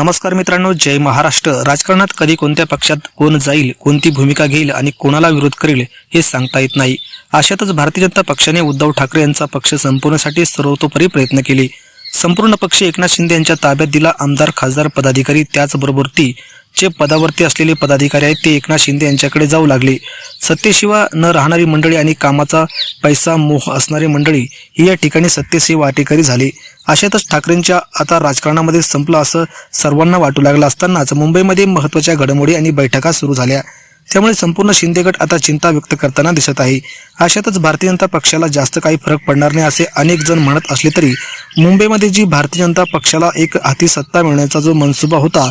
नमस्कार मित्रांनो जय महाराष्ट्र. राजकारणात कधी कोणत्या पक्षात कोण जाईल कोणती भूमिका घेईल आणि कोणाला विरोध करेल हे सांगता येत नाही. अशातच भारतीय जनता पक्षाने उद्धव ठाकरे यांचा पक्ष संपवण्यासाठी सर्वतोपरी प्रयत्न केले. संपूर्ण पक्ष एकनाथ शिंदे यांच्या ताब्यात दिला आमदार खासदार पदाधिकारी त्याचबरोबर ती जे पदावरती असलेले पदाधिकारी आहेत ते एकनाथ शिंदे यांच्याकडे जाऊ लागले. सत्तेशिवाय न राहणारी मंडळी आणि कामाचा पैसा मोह असणारी मंडळी ही या ठिकाणी सत्तेचे वाटेकरी झाली. अशातच ठाकरेंच्या आता राजकारणामध्ये संपलं असं सर्वांना वाटू लागलं असतानाच मुंबईमध्ये महत्त्वाच्या घडामोडी आणि बैठका सुरू झाल्या. त्यामुळे संपूर्ण शिंदे गट आता चिंता व्यक्त करताना दिसत आहे. अशातच भारतीय जनता पक्षाला जास्त काही फरक पडणार नाही असे अनेक जण म्हणत असले तरी मुंबईमध्ये जी भारतीय जनता पक्षाला एक हाती सत्ता मिळण्याचा जो मनसुबा होता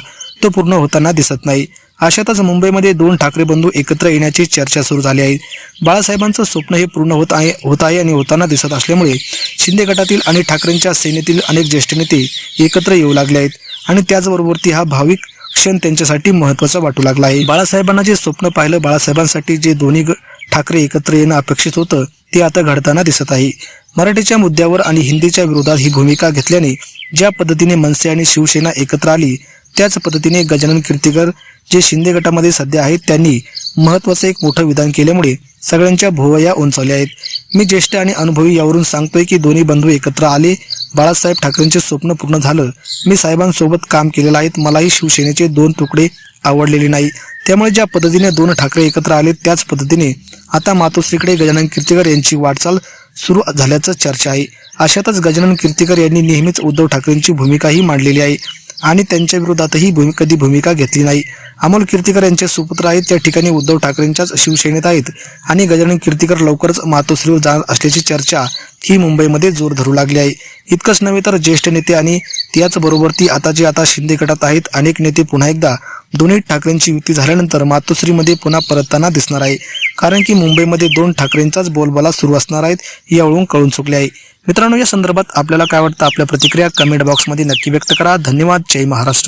पूर्ण होताना दिसत नाही. अशातच मुंबईमध्ये दोन ठाकरे बंधू एकत्र येण्याची चर्चा सुरू झाली आहे. बाळासाहेबांचं स्वप्न हे पूर्ण होत आहे होत आहे आणि होताना दिसत असल्यामुळे शिंदे गटातील आणि ठाकरेंच्या सेनेतील अनेक ज्येष्ठ नेते एकत्र येऊ लागले आहेत आणि त्याचबरोबर हा भाविक क्षण त्यांच्यासाठी महत्त्वाचा वाटू लागला आहे. बाळासाहेबांना जे स्वप्न पाहिलं बाळासाहेबांसाठी जे दोन्ही ग- ठाकरे एकत्र येणं अपेक्षित होतं ते आता घडताना दिसत आहे. मराठीच्या मुद्द्यावर आणि हिंदीच्या विरोधात ही भूमिका घेतल्याने ज्या पद्धतीने मनसे आणि शिवसेना एकत्र आली त्याच पद्धतीने गजानन कीर्तीकर जे शिंदे गटामध्ये सध्या आहेत त्यांनी महत्वाचं एक मोठं विधान केल्यामुळे सगळ्यांच्या भुवया उंचावल्या आहेत. मी ज्येष्ठ आणि अनुभवी यावरून सांगतोय की दोन्ही बंधू एकत्र आले. बाळासाहेब ठाकरेंचे स्वप्न पूर्ण झालं. मी साहेबांसोबत काम केलेलं आहेत मलाही शिवसेनेचे दोन तुकडे आवडलेले नाही. त्यामुळे ज्या पद्धतीने दोन ठाकरे एकत्र आले त्याच पद्धतीने आता मातोश्रीकडे गजानन कीर्तीकर यांची वाटचाल सुरू झाल्याचं चर्चा आहे. अशातच गजानन कीर्तीकर यांनी नेहमीच उद्धव ठाकरेंची भूमिकाही मांडलेली आहे. आणि त्यांच्या विरोधातही भूमि कधी भूमिका घेतली नाही. अमोल कीर्तीकर यांचे सुपुत्र आहेत. त्या ठिकाणी उद्धव ठाकरेंच्याच शिवसेनेत आहेत. आणि गजानन कीर्तीकर लवकरच मातोश्रीवर जाणार असल्याची चर्चा ही मुंबईमध्ये जोर धरू लागली आहे. इतकंच नव्हे तर ज्येष्ठ नेते आणि त्याचबरोबर ती आता जे आता शिंदे गटात आहेत अनेक नेते पुन्हा एकदा दोन्ही ठाकरेंची युती झाल्यानंतर मातोश्रीमध्ये पुन्हा परतताना दिसणार आहे. कारण की मुंबईमध्ये दोन ठाकरेंचाच बोलबाला सुरू असणार आहेत यावरून कळून चुकले आहे. मित्रांनो या संदर्भात आपल्याला काय वाटतं? आपल्या प्रतिक्रिया कमेंट बॉक्समध्ये नक्की व्यक्त करा. धन्यवाद. जय महाराष्ट्र.